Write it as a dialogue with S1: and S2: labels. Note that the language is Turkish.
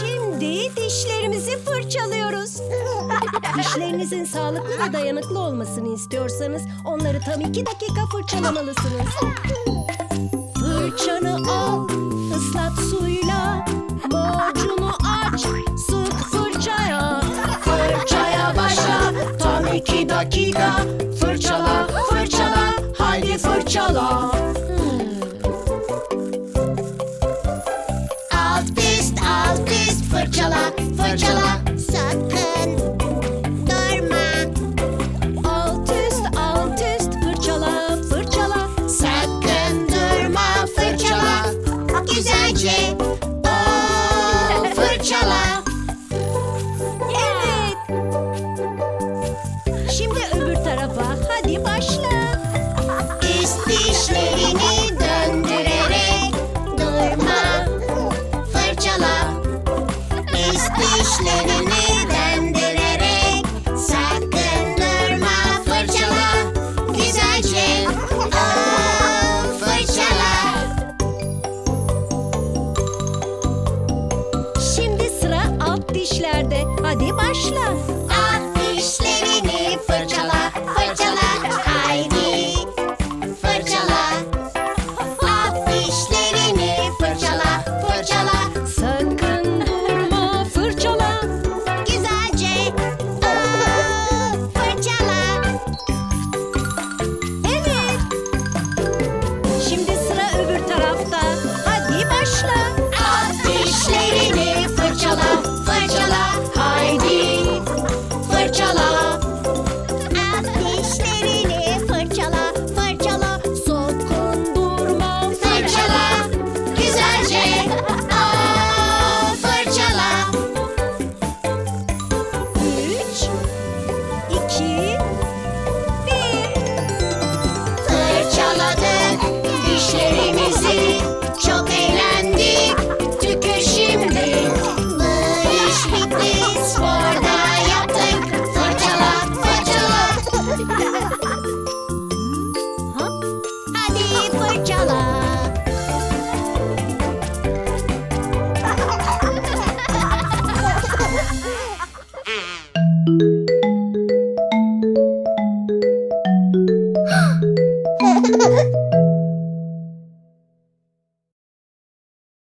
S1: Şimdi dişlerimizi fırçalıyoruz. Dişlerinizin sağlıklı ve dayanıklı olmasını istiyorsanız onları tam iki dakika fırçalamalısınız. Fırçanı al, dakika. Fırçala, fırçala, haydi fırçala.
S2: Alt üst alt üst fırçala fırçala
S1: Şimdi öbür tarafa. Hadi başla.
S2: üst dişlerini döndürerek durma fırçala üst dişlerini döndürerek sakın durma fırçala güzelce Oo, fırçala
S1: Şimdi sıra alt dişlerde. Hadi başla.
S2: Alt dişlerini
S1: share.